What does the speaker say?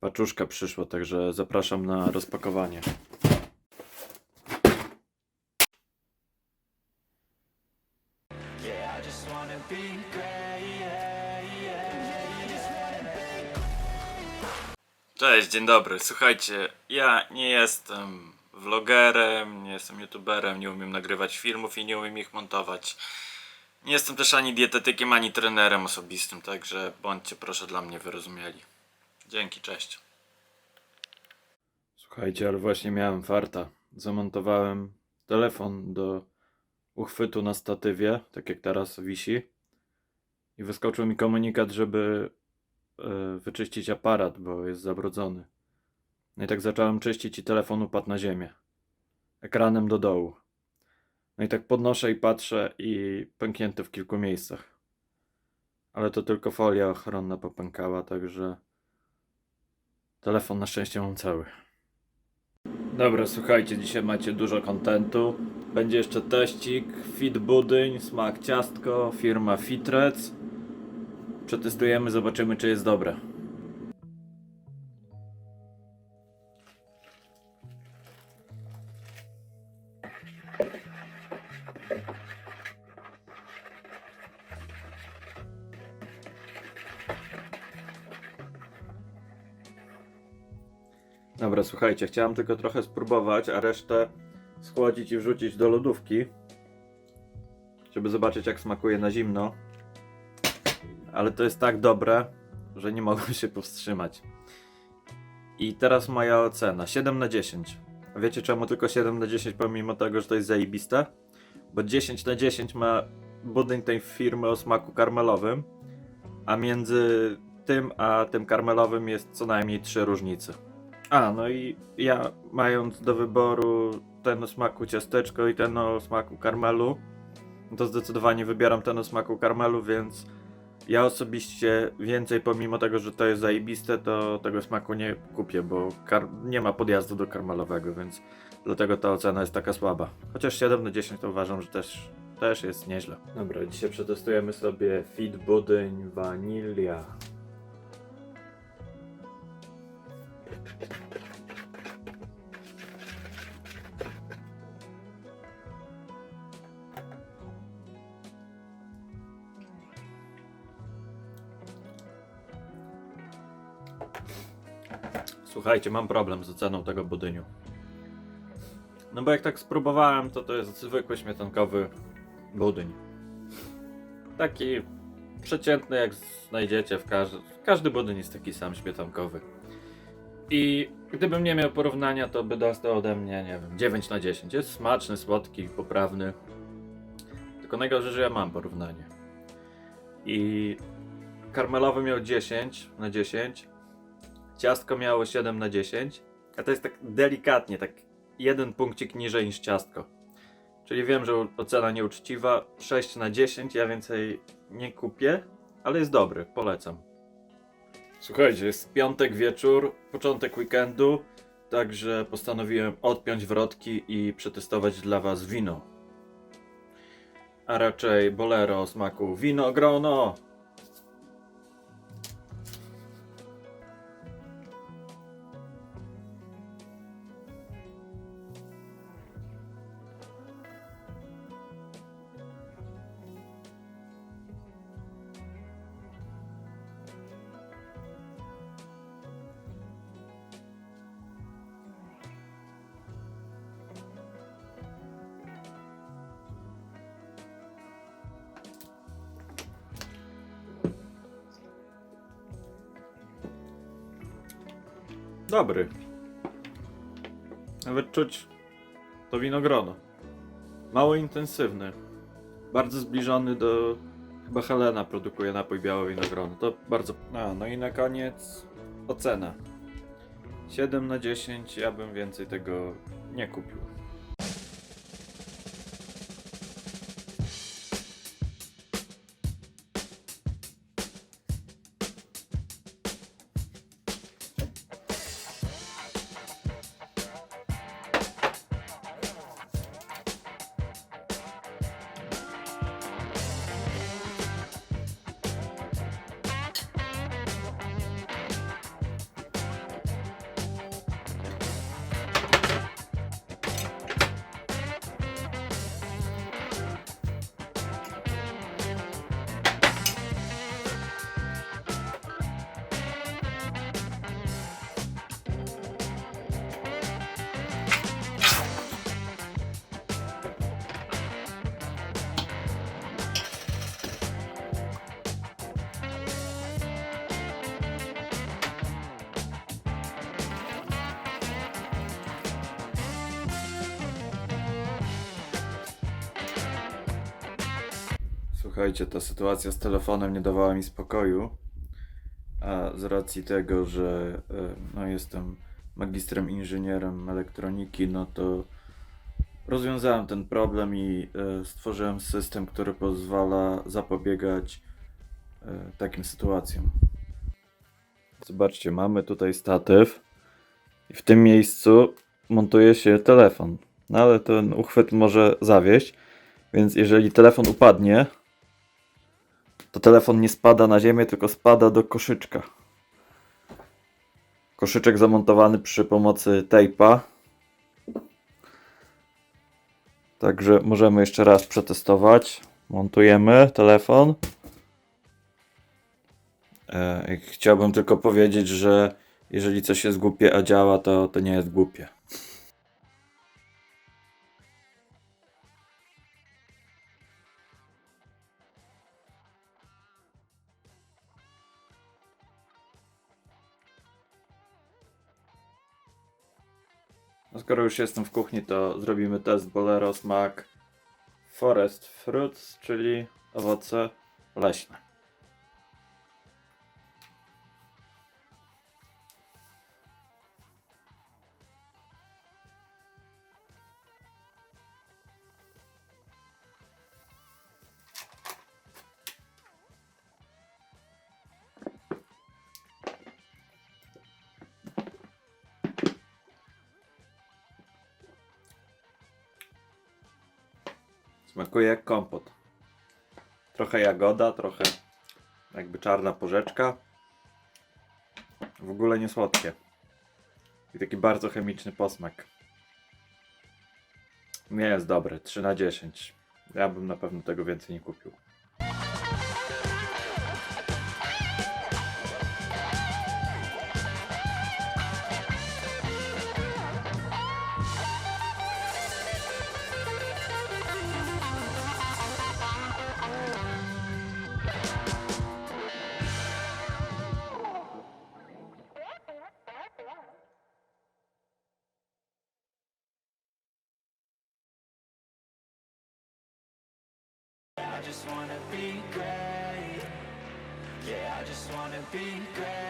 Paczuszka przyszła, także zapraszam na rozpakowanie. Cześć, dzień dobry. Słuchajcie, ja nie jestem vlogerem, nie jestem youtuberem, nie umiem nagrywać filmów i nie umiem ich montować. Nie jestem też ani dietetykiem, ani trenerem osobistym, także bądźcie proszę dla mnie wyrozumiali. Dzięki, cześć. Słuchajcie, ale właśnie miałem farta. Zamontowałem telefon do uchwytu na statywie, tak jak teraz wisi. I wyskoczył mi komunikat, żeby e, wyczyścić aparat, bo jest zabrudzony. No i tak zacząłem czyścić i telefon upadł na ziemię. Ekranem do dołu. No i tak podnoszę i patrzę i pęknięty w kilku miejscach. Ale to tylko folia ochronna popękała, także telefon na szczęście mam cały. Dobra, słuchajcie, dzisiaj macie dużo kontentu. Będzie jeszcze teścik, fit budyń, smak ciastko, firma Fitrec. Przetestujemy, zobaczymy czy jest dobre. Dobra, słuchajcie, chciałem tylko trochę spróbować, a resztę schłodzić i wrzucić do lodówki, żeby zobaczyć jak smakuje na zimno. Ale to jest tak dobre, że nie mogłem się powstrzymać. I teraz moja ocena 7 na 10. A wiecie czemu tylko 7 na 10 pomimo tego, że to jest zajebiste? Bo 10 na 10 ma budyń tej firmy o smaku karmelowym, a między tym a tym karmelowym jest co najmniej 3 różnice. A, no i ja mając do wyboru ten o smaku ciasteczko i ten o smaku karmelu, to zdecydowanie wybieram ten o smaku karmelu, więc ja osobiście więcej, pomimo tego, że to jest zajebiste, to tego smaku nie kupię, bo nie ma podjazdu do karmelowego, więc dlatego ta ocena jest taka słaba. Chociaż 7 na 10 to uważam, że też, też jest nieźle. Dobra, dzisiaj przetestujemy sobie Fit Budyń Vanilla. Słuchajcie, mam problem z oceną tego budyniu. No bo jak tak spróbowałem, to to jest zwykły śmietankowy budyń. Taki przeciętny, jak znajdziecie w każdy... Każdy budyń jest taki sam śmietankowy. I gdybym nie miał porównania, to by dostał ode mnie, nie wiem, 9 na 10. Jest smaczny, słodki, poprawny. Tylko najgorzej, że ja mam porównanie. I karmelowy miał 10 na 10, ciastko miało 7 na 10, a to jest tak delikatnie, tak jeden punkcik niżej niż ciastko. Czyli wiem, że ocena nieuczciwa, 6 na 10, ja więcej nie kupię, ale jest dobry, polecam. Słuchajcie, jest piątek wieczór, początek weekendu, także postanowiłem odpiąć wrotki i przetestować dla Was wino. A raczej bolero o smaku winogrono. Dobry. Nawet czuć to winogrono. Mało intensywny. Bardzo zbliżony do. Chyba Helena produkuje napój białe winogrono. To bardzo. A, no i na koniec ocena. 7 na 10. Ja bym więcej tego nie kupił. Słuchajcie, ta sytuacja z telefonem nie dawała mi spokoju. A z racji tego, że e, no, jestem magistrem inżynierem elektroniki, no to rozwiązałem ten problem i e, stworzyłem system, który pozwala zapobiegać e, takim sytuacjom. Zobaczcie, mamy tutaj statyw i w tym miejscu montuje się telefon. No ale ten uchwyt może zawieść, więc jeżeli telefon upadnie, to telefon nie spada na ziemię, tylko spada do koszyczka. Koszyczek zamontowany przy pomocy tejpa. Także możemy jeszcze raz przetestować. Montujemy telefon. E, Chciałbym tylko powiedzieć, że jeżeli coś jest głupie, a działa, to, to nie jest głupie. No skoro już jestem w kuchni, to zrobimy test Bolero smak Forest Fruits, czyli owoce leśne. Smakuje jak kompot. Trochę jagoda, trochę jakby czarna porzeczka. W ogóle nie słodkie. I taki bardzo chemiczny posmak. Nie jest dobre, 3 na 10. Ja bym na pewno tego więcej nie kupił. Wanna be great. Yeah, I just wanna be great.